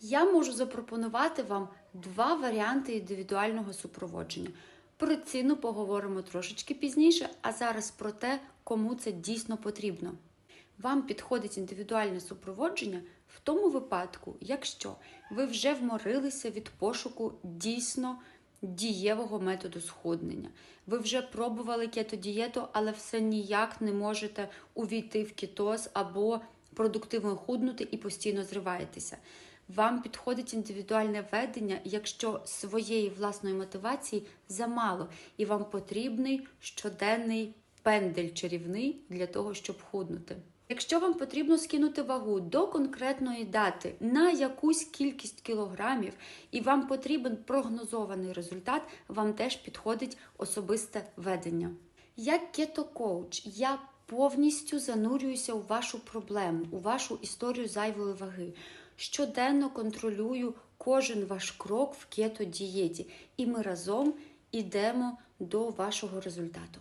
я можу запропонувати вам два варіанти індивідуального супроводження. Про ціну поговоримо трошечки пізніше, а зараз про те, кому це дійсно потрібно. Вам підходить індивідуальне супроводження в тому випадку, якщо ви вже вморилися від пошуку дійсно дієвого методу схуднення. Ви вже пробували кетодієту, але все ніяк не можете увійти в кетоз або продуктивно худнути і постійно зриваєтеся. Вам підходить індивідуальне ведення, якщо своєї власної мотивації замало, і вам потрібний щоденний пендель чарівний для того, щоб худнути. Якщо вам потрібно скинути вагу до конкретної дати на якусь кількість кілограмів, і вам потрібен прогнозований результат, вам теж підходить особисте ведення. Як кето-коуч, я повністю занурююся у вашу проблему, у вашу історію зайвої ваги. Щоденно контролюю кожен ваш крок в кето-дієті, і ми разом йдемо до вашого результату.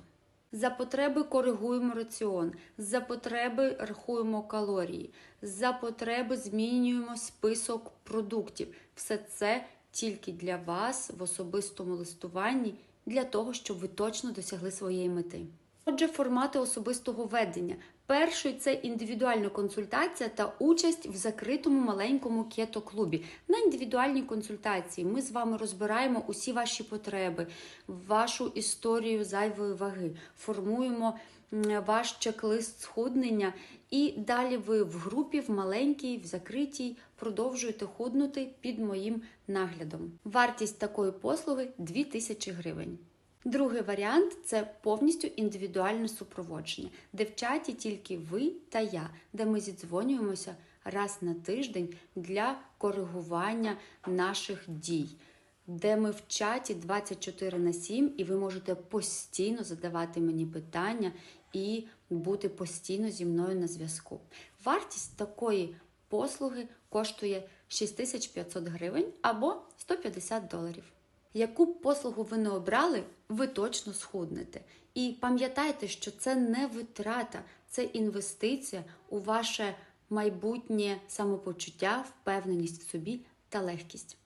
За потреби коригуємо раціон, за потреби рахуємо калорії, за потреби змінюємо список продуктів. Все це тільки для вас в особистому листуванні, для того, щоб ви точно досягли своєї мети. Отже, формати особистого ведення. Перший це індивідуальна консультація та участь в закритому маленькому кето-клубі. На індивідуальній консультації ми з вами розбираємо усі ваші потреби, вашу історію зайвої ваги, формуємо ваш чек-лист схуднення, і далі ви в групі, в маленькій, в закритій продовжуєте худнути під моїм наглядом. Вартість такої послуги 2000 гривень. Другий варіант це повністю індивідуальне супроводження, де в чаті тільки ви та я, де ми зідзвонюємося раз на тиждень для коригування наших дій, де ми в чаті 24 на 7, і ви можете постійно задавати мені питання і бути постійно зі мною на зв'язку. Вартість такої послуги коштує 6500 гривень або 150 доларів. Яку б послугу ви не обрали, ви точно схуднете. І пам'ятайте, що це не витрата, це інвестиція у ваше майбутнє самопочуття, впевненість в собі та легкість.